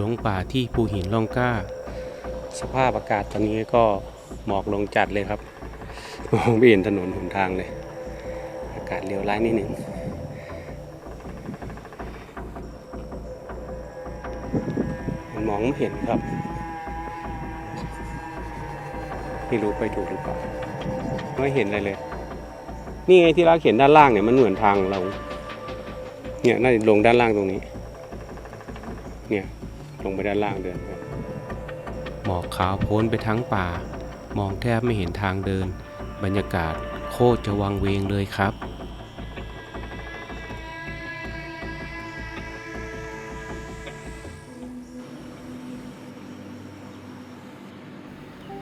หลงป่าที่ภูหินล่องกล้า สภาพอากาศตอนนี้ก็หมอกลงจัดเลยครับมองไม่เห็นถนนหนทางเลย อากาศเลวร้ายนิดหนึ่งมันมองไม่เห็นครับ ไม่รู้ไปถูกหรือเปล่าไม่เห็นอะไรเลย นี่ไงที่เราเขียนด้านล่างเนี่ยมันเหมือนทางเรา เนี่ยน่าจะลงด้านล่างตรงนี้ เนี่ย ลงไปด้านล่างเดินไปหมอกขาวโพ้นไปทั้งป่า มองแทบไม่เห็นทางเดิน บรรยากาศโคตรจะวังเวงเลยครับ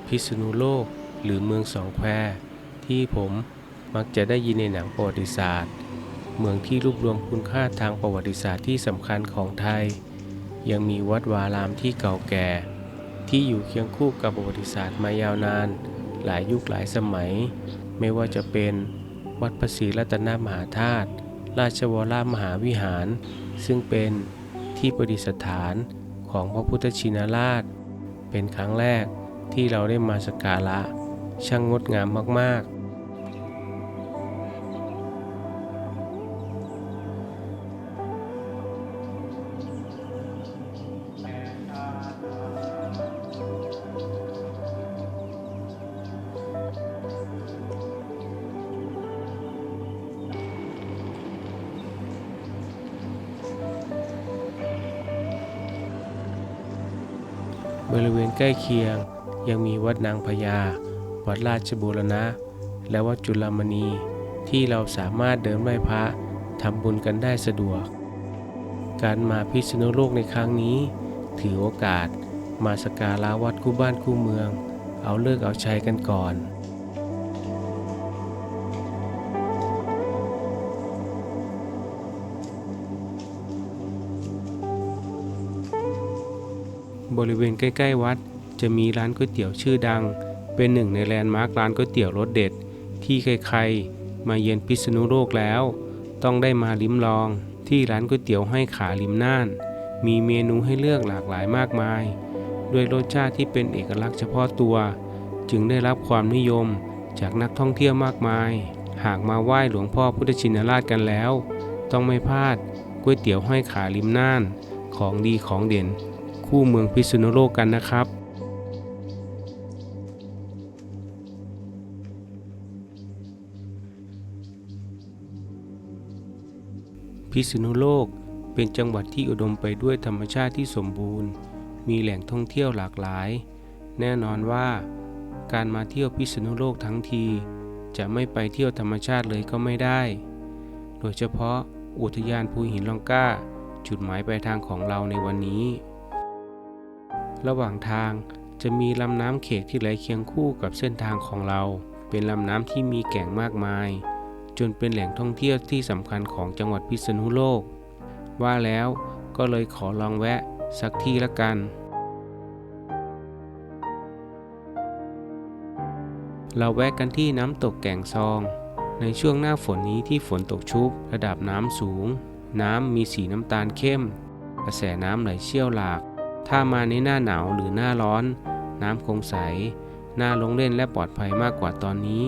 พิษณุโลกหรือเมืองสองแควที่ผมมักจะได้ยินในหนังประวัติศาสตร์ เมืองที่รวบรวมคุณค่าทางประวัติศาสตร์ที่สำคัญของไทย ยังมีวัดวารามที่เก่าแก่ ที่อยู่เคียงคู่กับประวัติศาสตร์มายาวนาน หลายยุคหลายสมัย ไม่ว่าจะเป็นวัดพระศรีรัตนมหาธาตุราชวรามหาวิหาร ซึ่งเป็นที่ประดิษฐานของพระพุทธชินราช เป็นครั้งแรกที่เราได้มาสักการะ ช่างงดงามมากๆ ใกล้เคียง ยังมีวัดนางพญา วัดราชบูรณะ และวัดจุลมณี ที่เราสามารถเดินไหว้พระทำบุญกันได้สะดวก การมาพิษณุโลกในครั้งนี้ ถือโอกาสมาสการะวัดคู่บ้านคู่เมือง เอาเลิกเอาชัยกันก่อน บริเวณใกล้ๆวัด จะมีร้านก๋วยเตี๋ยวชื่อดัง เป็นหนึ่งในแลนด์มาร์คร้านก๋วยเตี๋ยวรสเด็ด ที่ใครๆ มาเยือนพิษณุโลกแล้ว ต้องได้มาลิ้มลอง ที่ร้านก๋วยเตี๋ยวให้ขาริมน่าน มีเมนูให้เลือกหลากหลายมากมาย ด้วยรสชาติที่เป็นเอกลักษณ์เฉพาะตัว จึงได้รับความนิยมจากนักท่องเที่ยวมากมาย หากมาไหว้หลวงพ่อพุทธชินราชกันแล้ว ต้องไม่พลาดก๋วยเตี๋ยวห้อยขาริมน่าน ของดีของเด่น คู่เมืองพิษณุโลกกันนะครับพิษณุโลกเป็นจังหวัดที่อุดมไปด้วยธรรมชาติที่สมบูรณ์ มีแหล่งท่องเที่ยวหลากหลาย แน่นอนว่า การมาเที่ยวพิษณุโลกทั้งที จะไม่ไปเที่ยวธรรมชาติเลยก็ไม่ได้ โดยเฉพาะอุทยานภูหินล่องกล้า จุดหมายปลายทางของเราในวันนี้ ระหว่างทางจะมีลำน้ำเขกที่ไหลเคียงคู่กับเส้นทางของเรา เป็นลำน้ำที่มีแก่งมากมาย จนเป็นแหล่งท่องเที่ยวที่สำคัญของจังหวัดพิษณุโลก ว่าแล้วก็เลยขอลองแวะสักที่ละกัน เราแวะกันที่น้ำตกแก่งซอง ในช่วงหน้าฝนนี้ที่ฝนตกชุบระดับน้ำสูง น้ำมีสีน้ำตาลเข้ม กระแสน้ำไหลเชี่ยวหลาก ถ้ามาในหน้าหนาวหรือหน้าร้อน น้ำคงใส น่าลงเล่นและปลอดภัยมากกว่าตอนนี้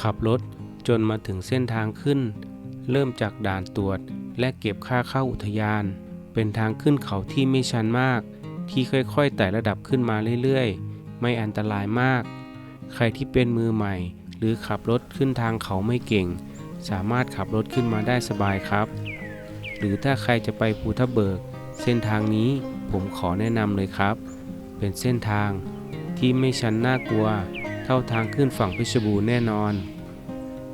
ขับรถจนมาถึงเส้นทางขึ้น เริ่มจากด่านตรวจและเก็บค่าเข้าอุทยาน เป็นทางขึ้นเขาที่ไม่ชันมาก ที่ค่อยๆไต่ระดับขึ้นมาเรื่อยๆ ไม่อันตรายมาก ใครที่เป็นมือใหม่ หรือขับรถขึ้นทางเขาไม่เก่ง สามารถขับรถขึ้นมาได้สบายครับ หรือถ้าใครจะไปภูทับเบิก เส้นทางนี้ผมขอแนะนำเลยครับ เป็นเส้นทางที่ไม่ชันน่ากลัว เท่าทางขึ้นฝั่งเพชรบูรณ์แน่นอน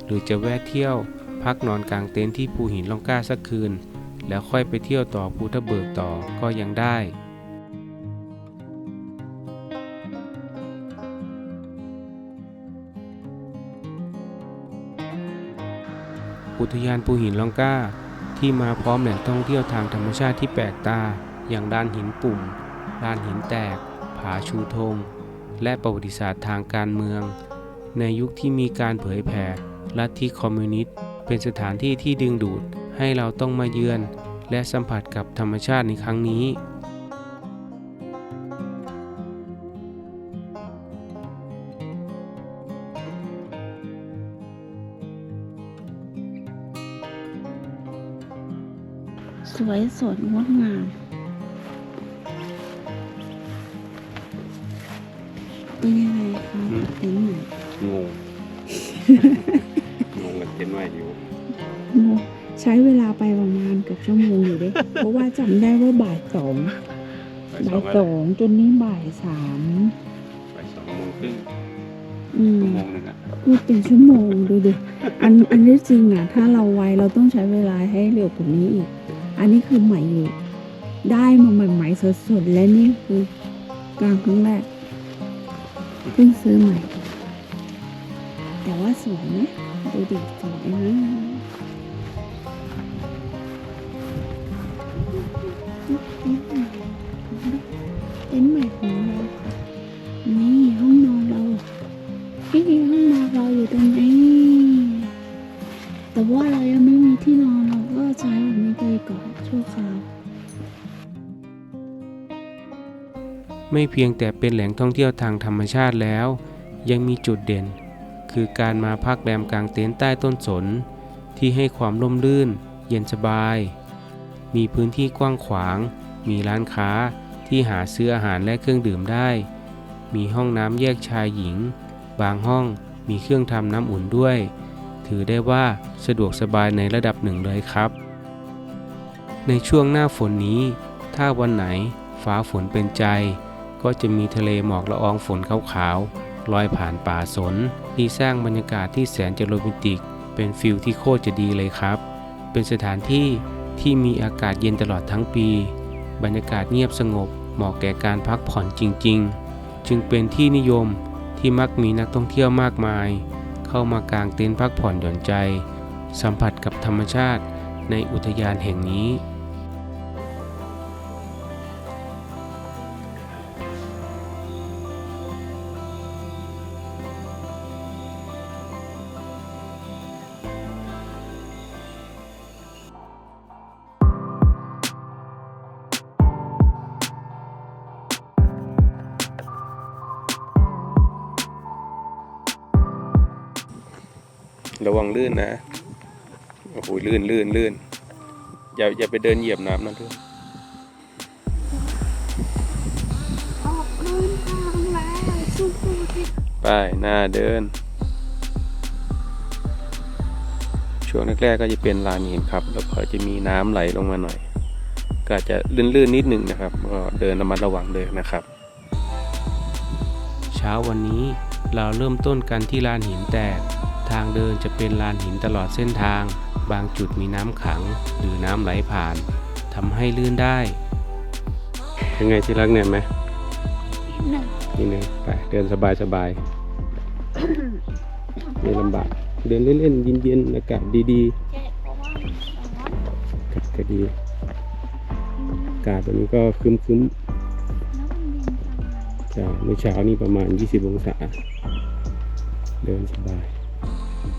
หรือจะแวะเที่ยวพักนอนกลางเต็นท์ที่ภูหินล่องกล้าสักคืน แล้วค่อยไปเที่ยวต่อภูทับเบิกต่อก็ยังได้ อุทยานภูหินล่องกล้าที่มาพร้อมแหล่งท่องเที่ยวทางธรรมชาติที่แปลกตา อย่างด้านหินปุ่มด้านหินแตก ผาชูธง และประวัติศาสตร์ทางการเมือง ในยุคที่มีการเผยแผ่ลัทธิคอมมิวนิสต์เป็นสถานที่ที่ดึงดูดให้เราต้องมาเยือน และสัมผัสกับธรรมชาติในครั้งนี้ สวยสดงดงาม เป็นยังไงคะอืมเต็นท์ใหม่งง งงกับเต็นท์ใหม่อยู่โอ้ใช้เวลาไปประมาณเกือบชั่วโมงอยู่เด้ เพราะว่าจำได้ว่าบ่ายสองบ่ายสองจนนี้บ่ายสามไปสองโมงครึ่งอืมชั่วโมงหนึงอะพูดเป็นชั่วโมงดูดิอันอันนี้จริงอะถ้าเราไวเราต้องใช้เวลาให้เร็วกว่านี้อีก อันนี้คือใหม่อยู่ ได้มาใหม่ๆสดๆและนี่คือกลางครั้งแรก เพิ่งซื้อใหม่ แต่ว่าสวยนะดูดิสวยนะ ไม่เพียงแต่เป็นแหล่งท่องเที่ยวทางธรรมชาติแล้ว ยังมีจุดเด่น คือการมาพักแรมกลางเต็นท์ใต้ต้นสน ที่ให้ความร่มรื่น เย็นสบาย มีพื้นที่กว้างขวาง มีร้านค้าที่หาซื้ออาหารและเครื่องดื่มได้ มีห้องน้ำแยกชายหญิง บางห้องมีเครื่องทำน้ำอุ่นด้วย ถือได้ว่าสะดวกสบายในระดับหนึ่งเลยครับ ในช่วงหน้าฝนนี้ ถ้าวันไหนฟ้าฝนเป็นใจ ก็จะมีทะเลหมอกละอองฝนขาวๆลอยผ่านป่าสน ที่สร้างบรรยากาศที่แสนจะโรแมนติก เป็นฟิลที่โคตรจะดีเลยครับ เป็นสถานที่ที่มีอากาศเย็นตลอดทั้งปี บรรยากาศเงียบสงบเหมาะแก่การพักผ่อนจริง ๆ จึงเป็นที่นิยมที่มักมีนักท่องเที่ยวมากมาย เข้ามากางเต็นท์พักผ่อนหย่อนใจ สัมผัสกับธรรมชาติในอุทยานแห่งนี้ ระวังลื่นนะ โอ้โหลื่นลื่นลื่นอย่าอย่าไปเดินเหยียบน้ำนะเพื่อนออกเดินทางแล้วสู้ๆที่ไปหน้าเดิน ช่วงแรกๆก็จะเป็นลานหินครับ แล้วก็จะมีน้ำไหลลงมาหน่อย ก็จะลื่นๆนิดหนึ่งนะครับ ก็เดินระมัดระวังเลยนะครับ เช้าวันนี้เราเริ่มต้นกันที่ลานหินแตกางเดินจะเป็นลานหินตลอดเส้นทาง บางจุดมีน้ำขังหรือน้ำไหลผ่านทำให้ลื่นได้ยังไงที่รักเนี่ยไหมหนึ่งนิดนึงไปเดินสบายสบายไม่ลำบากเดินเล่นๆเย็นๆอากาศดีแค่เพราะว่าร้อนๆอากาศก็ดีอากาศตอนนี้ก็ครึ้มแล้วมันเย็นจังเลยๆจากเมื่อเช้านี่ประมาณ 20 องศา เดินสบาย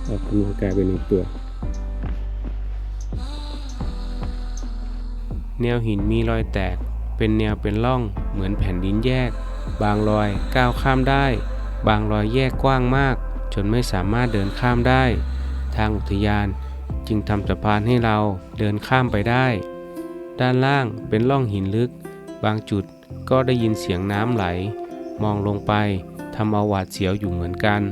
ออกกำลังกายไปในตัว แนวหินมีรอยแตก เป็นแนวเป็นร่องเหมือนแผ่นดินแยก บางรอยก้าวข้ามได้ บางรอยแยกกว้างมาก จนไม่สามารถเดินข้ามได้ ทางอุทยานจึงทำสะพานให้เราเดินข้ามไปได้ ด้านล่างเป็นร่องหินลึก บางจุดก็ได้ยินเสียงน้ำไหล มองลงไปทำเอาหวาดเสียวอยู่เหมือนกัน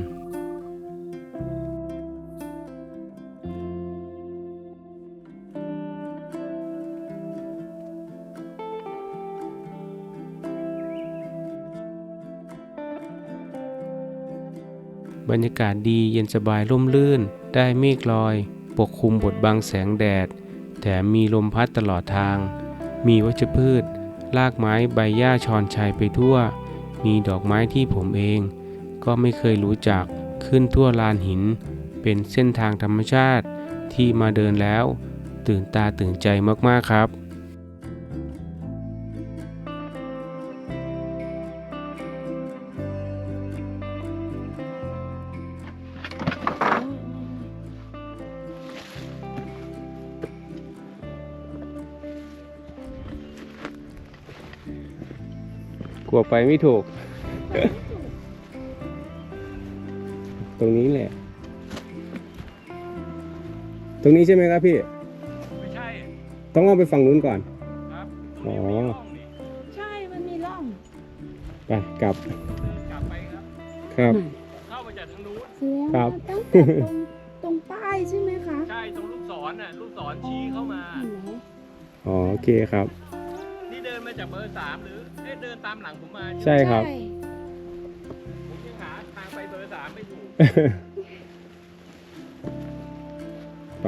บรรยากาศดีเย็นสบายร่มรื่น ได้เมฆลอย ปกคลุมบดบังแสงแดด แถมมีลมพัดตลอดทาง มีวัชพืช รากไม้ใบหญ้าชอนชัยไปทั่ว มีดอกไม้ที่ผมเอง ก็ไม่เคยรู้จักขึ้นทั่วลานหิน เป็นเส้นทางธรรมชาติที่มาเดินแล้ว ตื่นตาตื่นใจมากๆครับ ลัวไปไม่ถูก ตรงนี้แหละ ตรงนี้ใช่ไหมครับพี่ ไม่ใช่ต้องเอาไปฝั่งนู้นก่อน ครับอ๋อตรงนี้มีร่องนี่ใช่ มันมีร่องไปกลับ เดินกลับไปครับ ครับ เข้ามาจากทางนู้นแสดงครัว่าบตั้งแต่ตรงตรงป้ายใช่ไหมคะใช่ตรงลูกศรน่ะลูกศรชี้เข้ามา อ๋อโอเคครับนี่เดินมา จากเบอร์สามหรือเอ๊ะเดินตามหลังผมมาใช่ครับ ผมยังหาทางไปเบอร์สามไม่ถูก ไป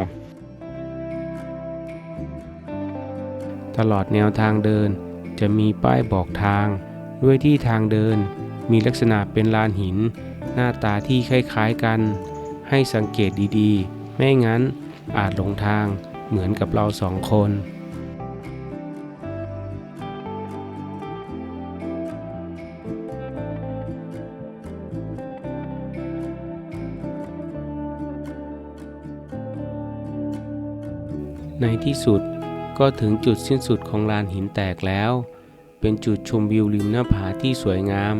ตลอดแนวทางเดินจะมีป้ายบอกทาง ด้วยที่ทางเดินมีลักษณะเป็นลานหิน หน้าตาที่คล้ายๆกัน ให้สังเกตดีๆ ไม่งั้นอาจหลงทางเหมือนกับเราสองคน ในที่สุดก็ถึงจุดสิ้นสุดของลานหินแตกแล้ว เป็นจุดชมวิวริมหน้าผาที่สวยงาม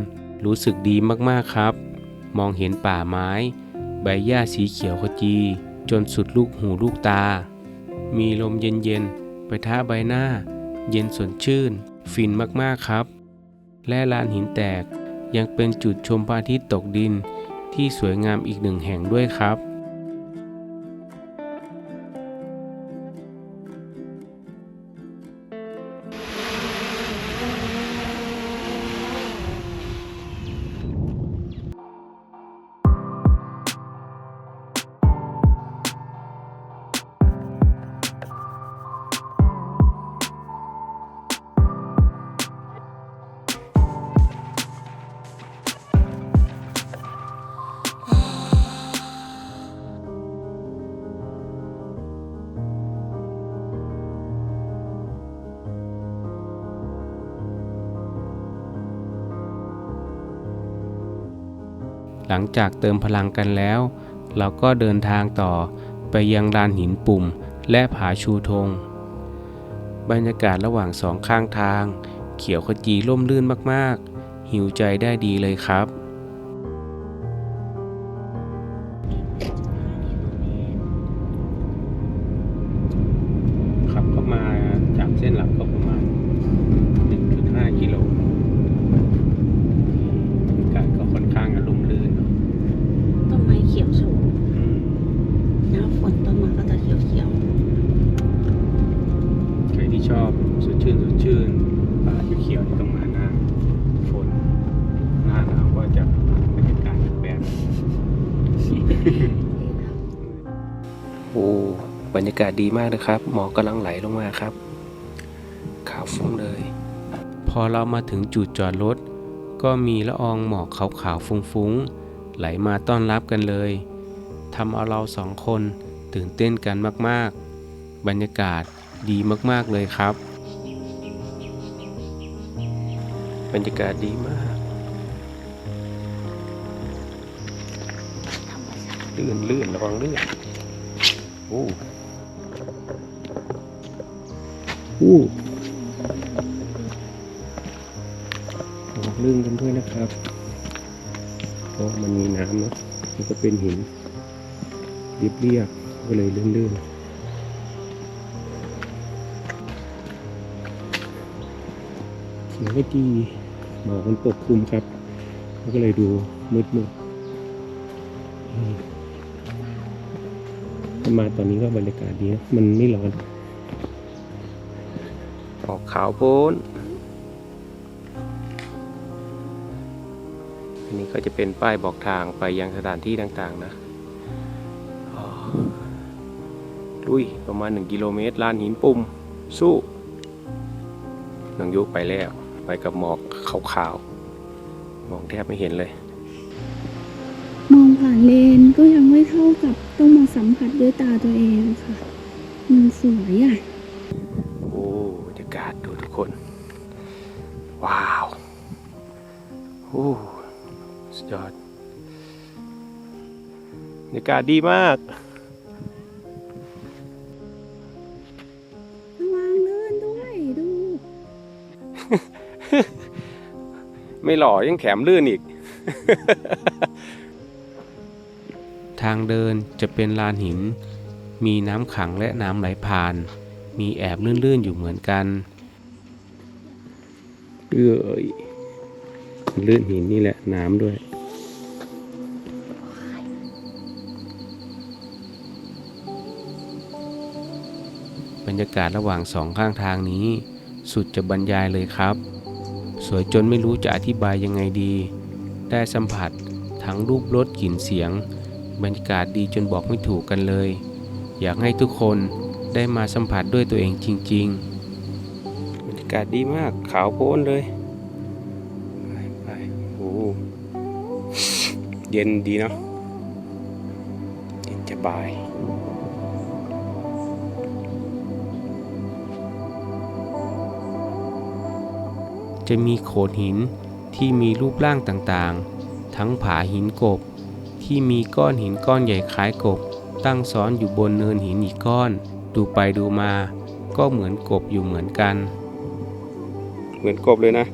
รู้สึกดีมากๆครับ มองเห็นป่าไม้ ใบหญ้าสีเขียวขจี จนสุดลูกหูลูกตา มีลมเย็นๆไปท้าใบหน้า เย็นสดชื่น ฟินมากๆครับ และลานหินแตกยังเป็นจุดชมพระอาทิตย์ตกดินที่สวยงามอีกหนึ่งแห่งด้วยครับ หลังจากเติมพลังกันแล้ว เราก็เดินทางต่อไปยังลานหินปุ่มและผาชูธง บรรยากาศระหว่างสองข้างทาง เขียวขจีร่มรื่นมากๆ หิวใจได้ดีเลยครับขับ สดชื่นสดชื่นป่าเขียวๆที่ต้องมาหน้าฝนหน้าหนาวก็จะบรรยากาศอีกแบบโอ้บรรยากาศดีมากนะครับ หมอกกำลังไหลลงมาครับ ขาวฟุ้งเลย พอเรามาถึงจุดจอดรถ ก็มีละอองหมอกขาวๆฟุ้งๆ ไหลมาต้อนรับกันเลยทำเอาเราสองคนตื่นเต้นกันมากๆ บรรยากาศดีมากๆเลยครับ บรรยากาศดีมากลื่นลื่นระวังลื่นโอ้โอ้ลื่นกันด้วยนะครับเพราะมันมีน้ำเนอะมันก็เป็นหินเรียบๆก็เลยลื่นๆเขียวก็ดี หมอกมันปกคลุมครับมันก็เลยดูมืดๆอืมถ้ามาตอนนี้ก็บรรยากาศดีนะมันไม่ร้อนออกขาวโพ้น อันนี้ก็จะเป็นป้ายบอกทางไปยังสถานที่ต่างๆนะลุยประมาณ 1 กิโลเมตรลานหินปุ่ม สู้น้องยุไปแล้ว ไปกับหมอกขาวๆ มองแทบไม่เห็นเลย มองผ่านเลนก็ยังไม่เท่ากับต้องมาสัมผัสด้วยตาตัวเองค่ะ มันสวยอะ โอ้บรรยากาศดูทุกคน ว้าว โอ้สุดยอดบรรยากาศดีมาก ไม่หล่อยังแถมลื่นอีก ทางเดินจะเป็นลานหิน มีน้ำขังและน้ำไหลผ่าน มีแอบลื่นๆอยู่เหมือนกันเอ้ยลื่นหินนี่แหละน้ำด้วยบรรยากาศระหว่างสองข้างทางนี้ สุดจะบรรยายเลยครับ สวยจนไม่รู้จะอธิบายยังไงดี ได้สัมผัสทั้งรูปรสกลิ่นเสียง บรรยากาศดีจนบอกไม่ถูกกันเลย อยากให้ทุกคนได้มาสัมผัสด้วยตัวเองจริง ๆ บรรยากาศดีมากขาวโพ้นเลยไปไปโอ้เย็นดีเนาะเย็นสบาย จะมีโขดหินที่มีรูปร่างต่างๆ ทั้งผาหินกบ ที่มีก้อนหินก้อนใหญ่คล้ายกบ ตั้งซ้อนอยู่บนเนินหินอีกก้อน ดูไปดูมา ก็เหมือนกบอยู่เหมือนกัน เหมือนกบเลยนะ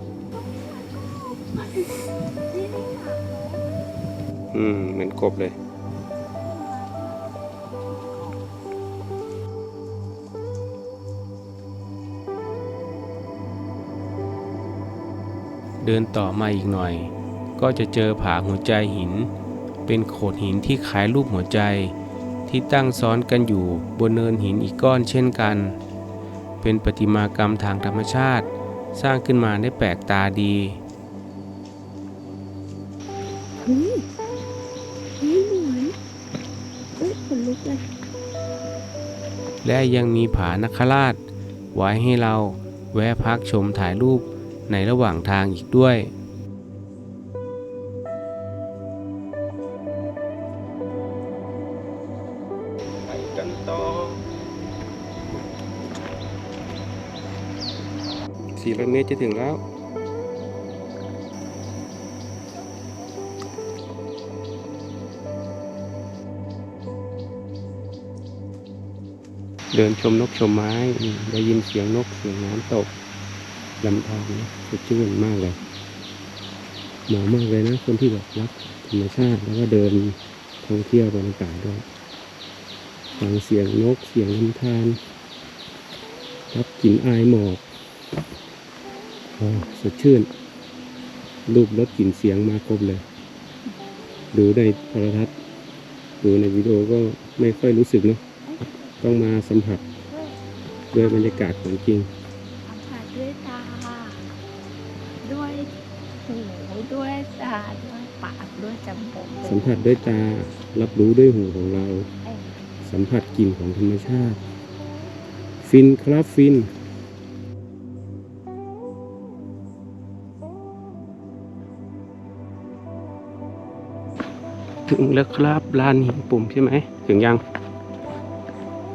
อืม เหมือนกบเลย เดินต่อมาอีกหน่อย ก็จะเจอผาหัวใจหิน เป็นโขดหินที่คล้ายรูปหัวใจ ที่ตั้งซ้อนกันอยู่บนเนินหินอีกก้อนเช่นกัน เป็นประติมากรรมทางธรรมชาติ สร้างขึ้นมาได้แปลกตาดีเฮ้ยเฮ้ยเหมือนเฮ้ยขนลุกเลยและยังมีผานคราช ไว้ให้เราแวะพักชมถ่ายรูป ในระหว่างทางอีกด้วย ไปกันต่อ400เมตรจะถึงแล้ว เดินชมนกชมไม้ ได้ยินเสียงนกเสียงน้ำตก ลำธารนะสดชื่นมากเลยเหมาะมากเลยนะคนที่แบบรักธรรมชาติแล้วก็เดินท่องเที่ยวบรรยากาศด้วยฟังเสียงนกเสียงลำธารรับกลิ่นอายหมอกอ๋อสดชื่น รูปรสกลิ่นเสียงมาครบเลย ดูในโทรทัศน์ดูในวิดีโอก็ไม่ค่อยรู้สึกเนาะต้องมาสัมผัสด้วยบรรยากาศของจริงากด้วยจมูกสัมผัสด้วยตารับรู้ด้วยหูของเรา สัมผัสกลิ่นของธรรมชาติ ฟินครับฟินถึงแล้วครับลานหินปุ่มใช่ไหม ถึงยัง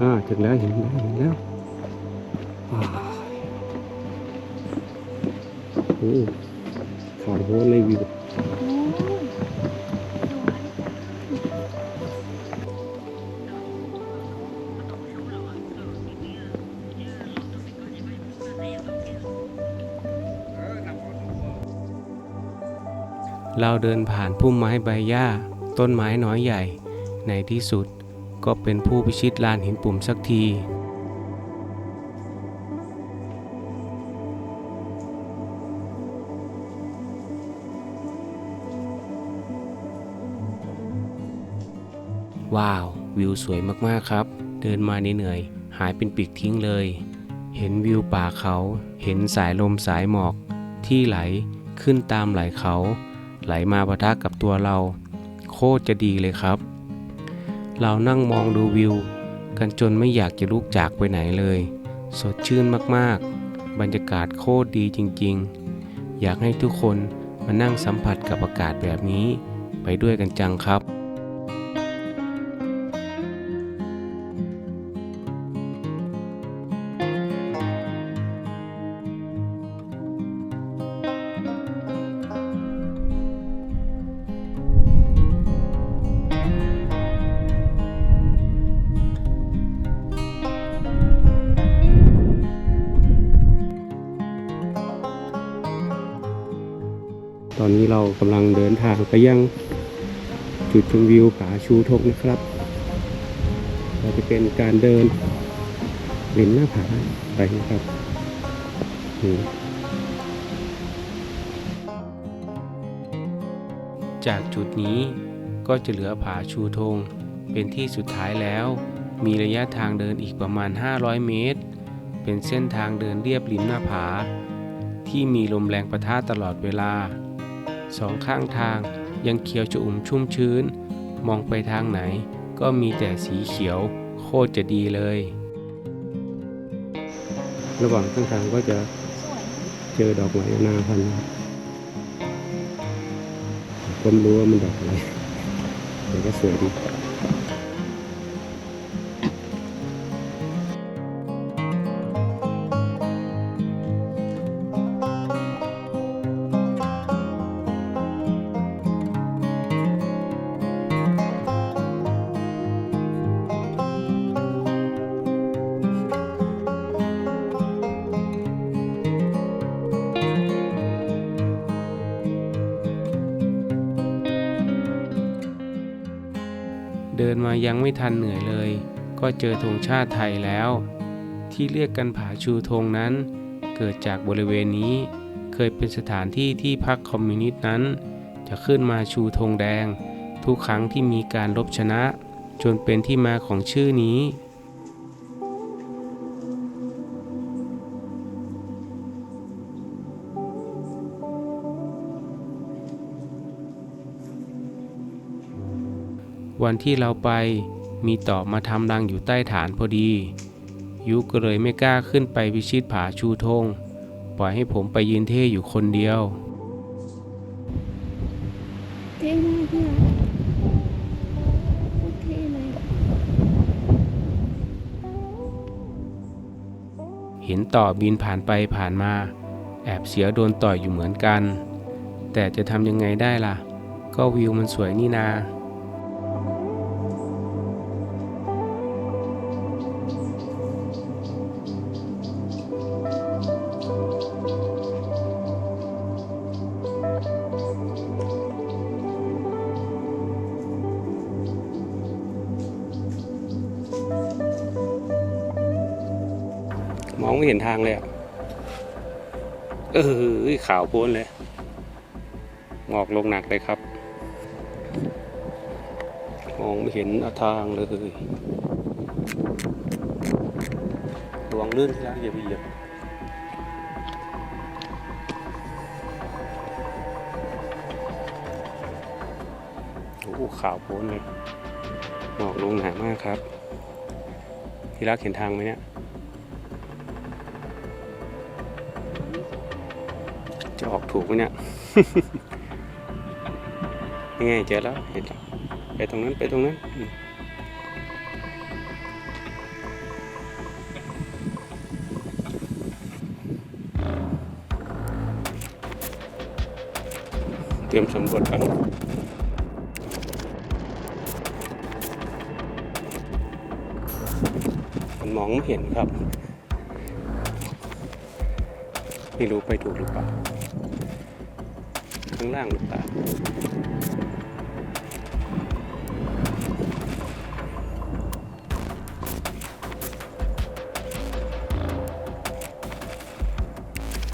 อ่าถึงแล้วเห็นแล้วเห็นแล้วโอ้ขาวโพลนเลยวิว เราเดินผ่านพุ่มไม้ใบหญ้า ต้นไม้น้อยใหญ่ ในที่สุดก็เป็นผู้พิชิตลานหินปุ่มสักทีว้าว วิวสวยมากๆครับ เดินมาเหนื่อยๆหายเป็นปีกทิ้งเลย เห็นวิวป่าเขา เห็นสายลมสายหมอก ที่ไหลขึ้นตามไหลเขา ไหลมาปะทะกับตัวเรา โคตรจะดีเลยครับ เรานั่งมองดูวิว กันจนไม่อยากจะลุกจากไปไหนเลย สดชื่นมากๆ บรรยากาศโคตรดีจริงๆ อยากให้ทุกคนมานั่งสัมผัสกับอากาศแบบนี้ ไปด้วยกันจังครับ กำลังเดินทางไปยังจุดชมวิวผาชูทกนะครับเราจะเป็นการเดินริมหน้าผาไปนะครับจากจุดนี้ก็จะเหลือผาชูธงเป็นที่สุดท้ายแล้ว มีระยะทางเดินอีกประมาณ 500 เมตร เป็นเส้นทางเดินเรียบริมหน้าผา ที่มีลมแรงประทะตลอดเวลา สองข้างทางยังเขียวชอุ่มชุ่มชื้น มองไปทางไหน ก็มีแต่สีเขียวโคตรจะดีเลย ระหว่างข้างทางก็จะเจอดอกไม้นาพันธุ์ก็ไม่รู้ว่ามันดอกอะไรแต่ก็สวยดี มายังไม่ทันเหนื่อยเลย ก็เจอธงชาติไทยแล้ว ที่เรียกกันผาชูธงนั้น เกิดจากบริเวณนี้ เคยเป็นสถานที่ที่พรรคคอมมิวนิสต์นั้น จะขึ้นมาชูธงแดง ทุกครั้งที่มีการรบชนะ จนเป็นที่มาของชื่อนี้ วันที่เราไปมีต่อมาทำรังอยู่ใต้ฐานพอดี ยุก็เลยไม่กล้าขึ้นไปพิชิตผาชูธงปล่อยให้ผมไปยืนเท่อยู่คนเดียวเท่มากพี่รักเท่เลยเห็นต่อบินผ่านไปผ่านมา แอบเสียโดนต่อยอยู่เหมือนกัน แต่จะทำยังไงได้ล่ะ ก็วิวมันสวยนี่นา ทางเลยอะเออขาวโพ้นเลย งอกลงหนักเลยครับ มองไม่เห็นทางเลยระวังลื่นที่รักอย่าไปเหยียบโอ้ขาวโพ้นเลยหมอกลงหนามากครับ ที่รักเห็นทางไหมเนี่ย ถูกไหมเนี่ยยังไงเจอแล้วเห็นแล้วไปตรงนั้นไปตรงนั้นเตรียมสำรวจกันมันมองไม่เห็นครับ ไม่รู้ไปถูกหรือเปล่า ข้างล่างหรือเปล่า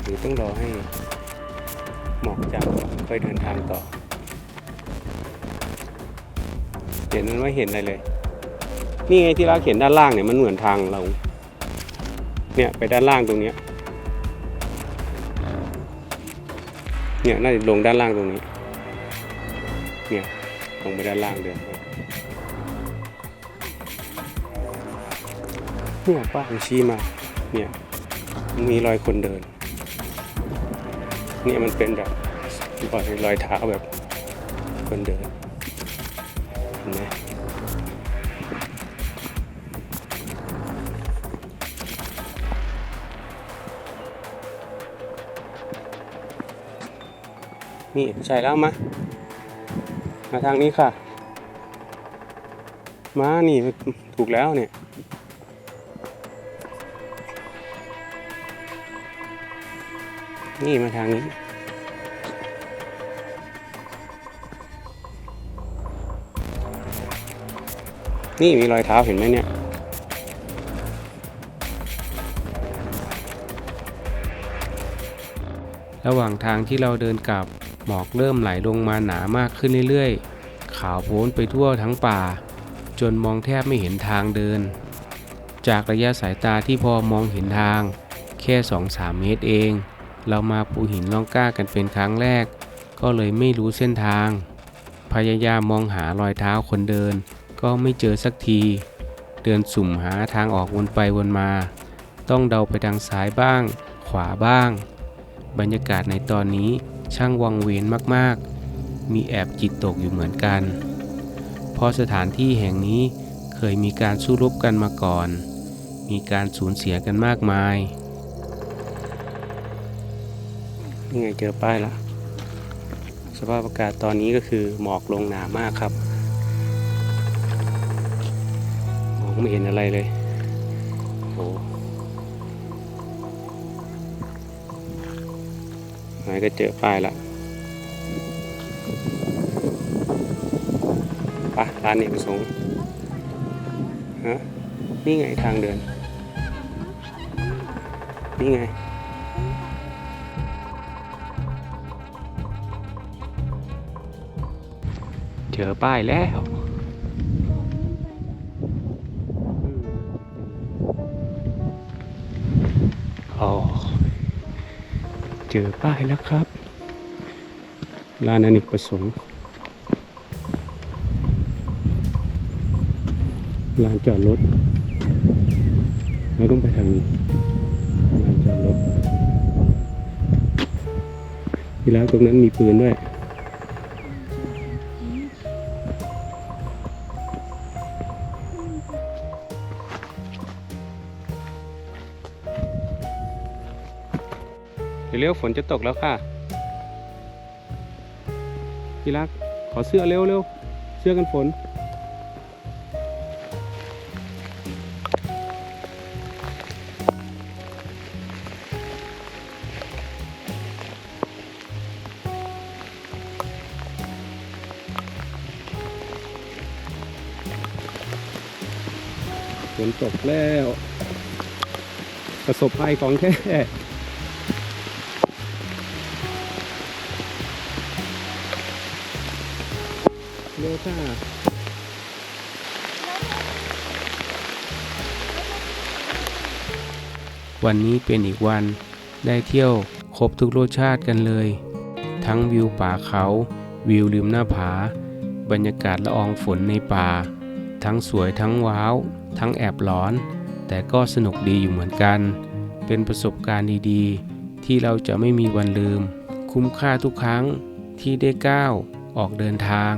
หรือต้องรอให้หมอกจางค่อยเดินทางต่อ เห็นมันไม่เห็นอะไรเลย นี่ไงที่เรักเห็นด้านล่างเนี่ยมันเหมือนทางเรา เนี่ยไปด้านล่างตรงเนี้ย เนี่ยน่าจะลงด้านล่างตรงนี้ เนี่ยลงไปด้านล่างเดินเนี่ยป้ามันชี้มา เนี่ยมีรอยคนเดิน เนี่ยมันเป็นแบบรอยรอยเท้าแบบคนเดิน นี่ใช่แล้วมา มาทางนี้ค่ะ มานี่ถูกแล้วเนี่ยนี่มาทางนี้ นี่มีรอยเท้าเห็นไหมเนี่ย ระหว่างทางที่เราเดินกลับ หมอกเริ่มไหลลงมาหนามากขึ้นเรื่อยๆ ขาวโพลนไปทั่วทั้งป่า จนมองแทบไม่เห็นทางเดิน จากระยะสายตาที่พอมองเห็นทาง แค่ 2-3 เมตรเอง เรามาปูหินล่องกล้ากันเป็นครั้งแรก ก็เลยไม่รู้เส้นทาง พยายามมองหารอยเท้าคนเดิน ก็ไม่เจอสักที เดินสุ่มหาทางออกวนไปวนมา ต้องเดาไปทางซ้ายบ้าง ขวาบ้าง บรรยากาศในตอนนี้ ช่างวังเวงมากๆ มีแอบจิตตกอยู่เหมือนกัน เพราะสถานที่แห่งนี้เคยมีการสู้รบกันมาก่อน มีการสูญเสียกันมากมาย นี่ไงเจอป้ายละ สภาพอากาศตอนนี้ก็คือหมอกลงหนามากครับ มองไม่เห็นอะไรเลย โอ้ ก็เจอป้ายละปะร้านเอกสงฆ์ฮะนี่ไงทางเดิน นี่ไงเจอป้ายแล้ว จอป้ายแล้วครับลานอเนกประสงค์ลานจอดรถเราต้องไปทางนี้ลานจอดรถที่แล้วตรงนั้นมีปืนด้วย ร็วๆฝนจะตกแล้วค่ะพี่รักขอเสื้อเร็วเร็วเสื้อกันฝน ฝนตกแล้ว ประสบภัยของแท้ เร็วค่ะวันนี้เป็นอีกวันได้เที่ยวครบทุกรสชาติกันเลย ทั้งวิวป่าเขา วิวริมหน้าผา บรรยากาศละอองฝนในป่า ทั้งสวยทั้งว้าว ทั้งแอบหลอน แต่ก็สนุกดีอยู่เหมือนกัน เป็นประสบการณ์ดีๆ ที่เราจะไม่มีวันลืม คุ้มค่าทุกครั้งที่ได้ก้าวออกเดินทาง